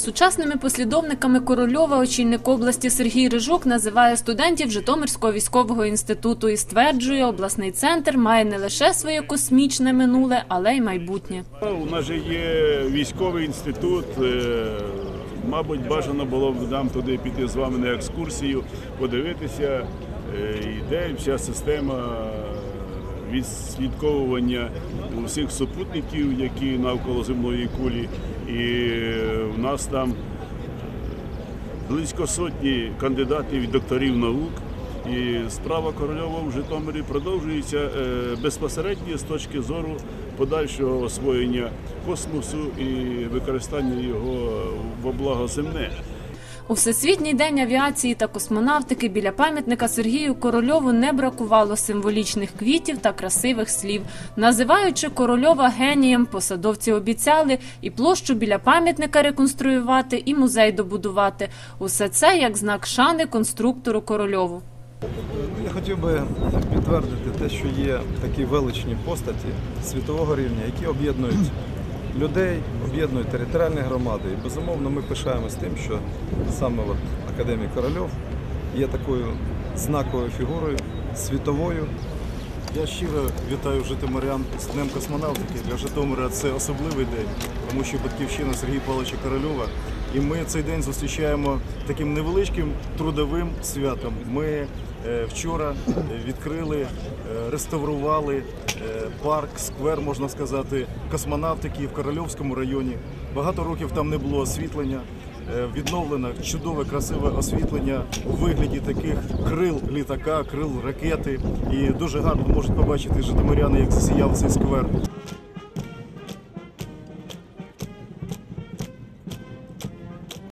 Сучасними послідовниками Корольова очільник області Сергій Рижук називає студентів Житомирського військового інституту і стверджує, обласний центр має не лише своє космічне минуле, але й майбутнє. У нас же є військовий інститут. е, Мабуть, бажано було б нам туди піти з вами на екскурсію, подивитися, е, йде вся система відслідковування усіх супутників, які навколо земної кулі. І нас там близько сотні кандидатів і докторів наук. І справа Корольова в Житомирі продовжується е, безпосередньо з точки зору подальшого освоєння космосу і використання його во благо земне. У Всесвітній день авіації та космонавтики біля пам'ятника Сергію Корольову не бракувало символічних квітів та красивих слів. Називаючи Корольова генієм, посадовці обіцяли і площу біля пам'ятника реконструювати, і музей добудувати. Усе це як знак шани конструктору Корольову. Ну, Я хотів би підтвердити те, що є такі величні постаті світового рівня, які об'єднують людей, об'єднує територіальні громади. І безумовно ми пишаємось тим, що саме от Академій Корольов є такою знаковою фігурою світовою. Я щиро вітаю житомирян з Днем космонавтики. Для Житомира це особливий день, тому що батьківщина Сергія Павловича Корольова. І ми цей день зустрічаємо таким невеличким трудовим святом. Ми е, вчора е, відкрили, е, реставрували парк, сквер, можна сказати, космонавтики в Корольовському районі. Багато років там не було освітлення. Відновлено чудове, красиве освітлення у вигляді таких крил літака, крил ракети. І дуже гарно можуть побачити житомиряни, як засіяв цей сквер.